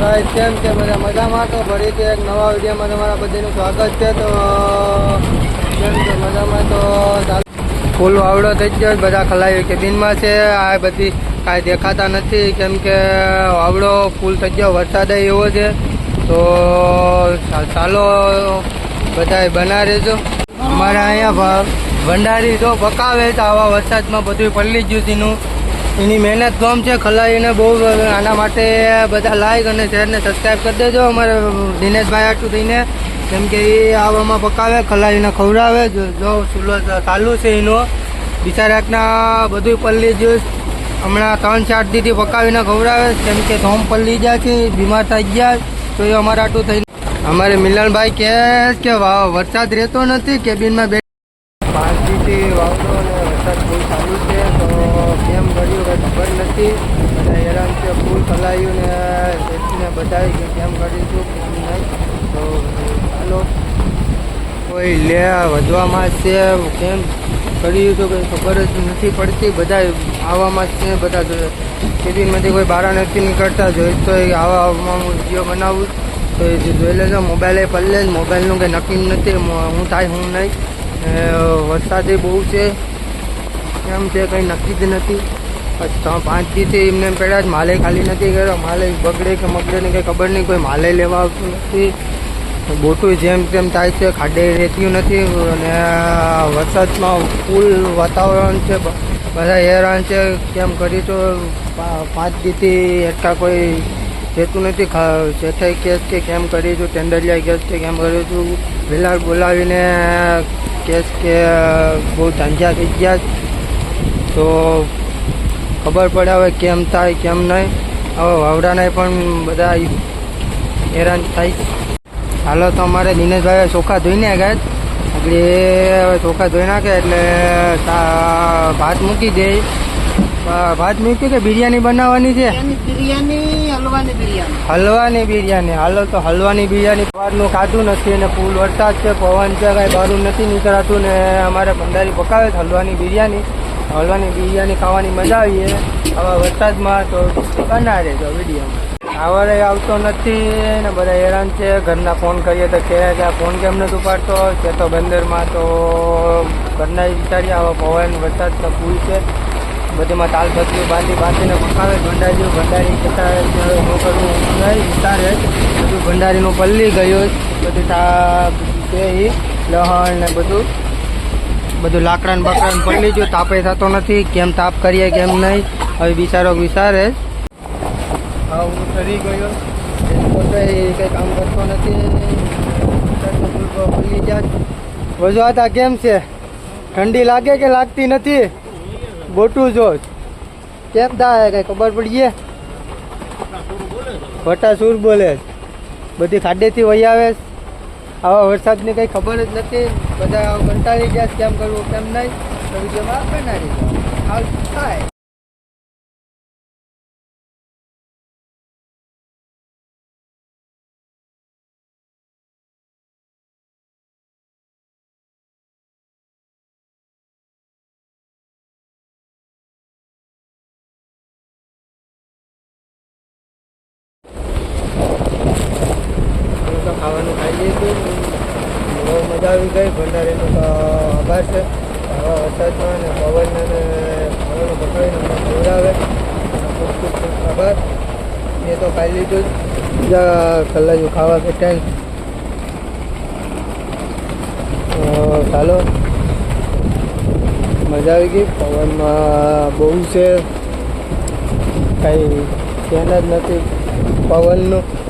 Guys, કેમ છે બધા મજામાં? તો ફરીથી એક નવા વિડીયોમાં તમારા બધાનું સ્વાગત છે. તો, કેમ છે મજામાં? તો ફૂલ વાવડો થઈ ગયો. બધા ખલાવી કેબિનમાં છે. આ બધી કાંઈ દેખાતા નથી. કેમ કે વાવડો ફૂલ થઈ ગયો, વરસાદ એવો છે. તો, ચાલો બધા બના રહેજો. અમારા અહીંયા ભંડારી તો પકાવે તો આવા વરસાદમાં બધું પલ્લી જ ગયું છે એનું મહેનત કોમ છે ખલાઈને બહુ આના માટે બધા લાઈક અને શેરને સબસ્ક્રાઈબ કરી દેજો. અમારે દિનેશભાઈ આટલું થઈને કેમ કે એ આવામાં પકાવે ખલાઈને ખવડાવે. જો ચૂલો ચાલુ છે એનો. બિચારાકના બધું પલ્લી જ્યુસ હમણાં ત્રણ, ચાર દીથી પકાવીને ખવડાવે. કેમ કે ધોમ પલ્લી જાય છે, બીમાર થઈ ગયા તો એ અમારે આટું થઈને. અમારે મિલનભાઈ કહે કે વરસાદ રહેતો નથી, કેબિનમાં બે પાંચ દીથી વાવડો અને વરસાદ ફૂલ ચાલુ છે તો કેમ કર્યું કંઈ ખબર અને હેરાન છે ફૂલ ચલાવ્યું ને દેશને બધાય કે કેમ કરીશું કેમ નહીં. તો ચાલો કોઈ લે વધવામાં છે, કેમ કર્યું તો કંઈ ખબર જ નથી પડતી. બધા આવવામાં જ છે, બધા ખેતીમાંથી કોઈ બહાર નથી નીકળતા, જોઈ તો એ આવા આવવામાં હું વીડિયો બનાવું. તો એ જોઈ લેજો, મોબાઈલે પલ્લે જ મોબાઈલનું કંઈ નક્કી નથી. હું થાય, હું નહીં. વરસાદે બહુ છે. કેમ છે, કંઈ નક્કી જ નથી. ત્રણ પાંચ દીથી એમને એમ પડ્યા જ માલે ખાલી નથી કર્યો, માલે બગડે કે મગડે ને કંઈ ખબર નહીં, કોઈ માલે લેવા આવતું નથી. બોટું જેમ તેમ થાય છે, ખાડે રહેતું નથી અને વરસાદમાં ફૂલ વાતાવરણ છે બધા હેરાન છે, કેમ કરી તો પાંચ દીથી એટલા કોઈ રહેતું નથી શેઠાઈ કેસ કે કેમ કરી છું ટેન્ડરિયા કેસ કે કેમ કર્યું છું વહેલા બોલાવીને કેસ કે બહુ ધંધ્યા થઈ ગયા તો ખબર પડે હવે કેમ થાય કેમ નહીં. હવે વાવડાને પણ બધા હેરાન થાય. હાલો તો અમારે દિનેશભાઈ ચોખા ધોઈને ગયા એટલે એ હવે ચોખા ધોઈ નાખે એટલે ભાત મૂકી દે. ભાત મૂકી કે બિરયાની બનાવવાની છે? હલવાની બિરયાની. હાલો તો હલવાની બિરયાની. સવારનું ખાધું નથી અને ફૂલ વરસાદ છે પવન છે કાંઈ બહાર નથી નીકળાતું ને અમારે ભંડારી પકાવે છે હલવાની બિરયાની. હલવાની બિરયાની ખાવાની મજા આવીએ. હવે વરસાદમાં તો બનાવે તો વિડીયોમાં. આવડે આવતો નથી ને બધા હેરાન છે. ઘરના ફોન કરીએ તો કહે કે આ ફોન કેમ નથી ઉપાડતો? કે તો બંદરમાં તો ઘરના વિચારીએ, આવા પવન, વરસાદ તો ફૂલ છે. બધીમાં તાલ પતરી બાંધી બાંધીને પકાવે ભંડારી ભંડારી કહેતા હું કરું? નહીં વિચારે બધું ભંડારીનું પલ્લી ગયું બધું એ લહણ ને બધું. બધું લાકડાને બકડાને પડી જો તાપે થતો નથી કેમ તાપ કરીએ કેમ નહીં હવે બિચારો વિચારે. હા હું ઠરી ગયો. કંઈ કામ કરતો નથી. પલ્લી જાય. વજવાતા કેમ છે? ઠંડી લાગે કે લાગતી નથી? બોટું જો કેમ થાય કઈ ખબર પડીએ? ખોટા સુર બોલે. બધી ખાડેથી વહી આવે. આવા વરસાદની કઈ ખબર જ નથી. બધા કંટાળી ગયા કેમ કરવું કેમ નહીં? તો વિડીયોમાં બનાવી દો આવ થાય આવી ગઈ. ભંડારીનો આભાર છે. આવા વરસાદમાં અને પવનને ખાવાનું પકડીને અમને ખવડાવે ખૂબ ખૂબ ખૂબ આભાર. એ તો ખાઈ લીધું જ. બીજા કલાયું ખાવા બેઠા. ચાલો. મજા આવી ગઈ. પવનમાં બહુ છે. કાંઈ ધ્યાન જ નથી. પવનનું.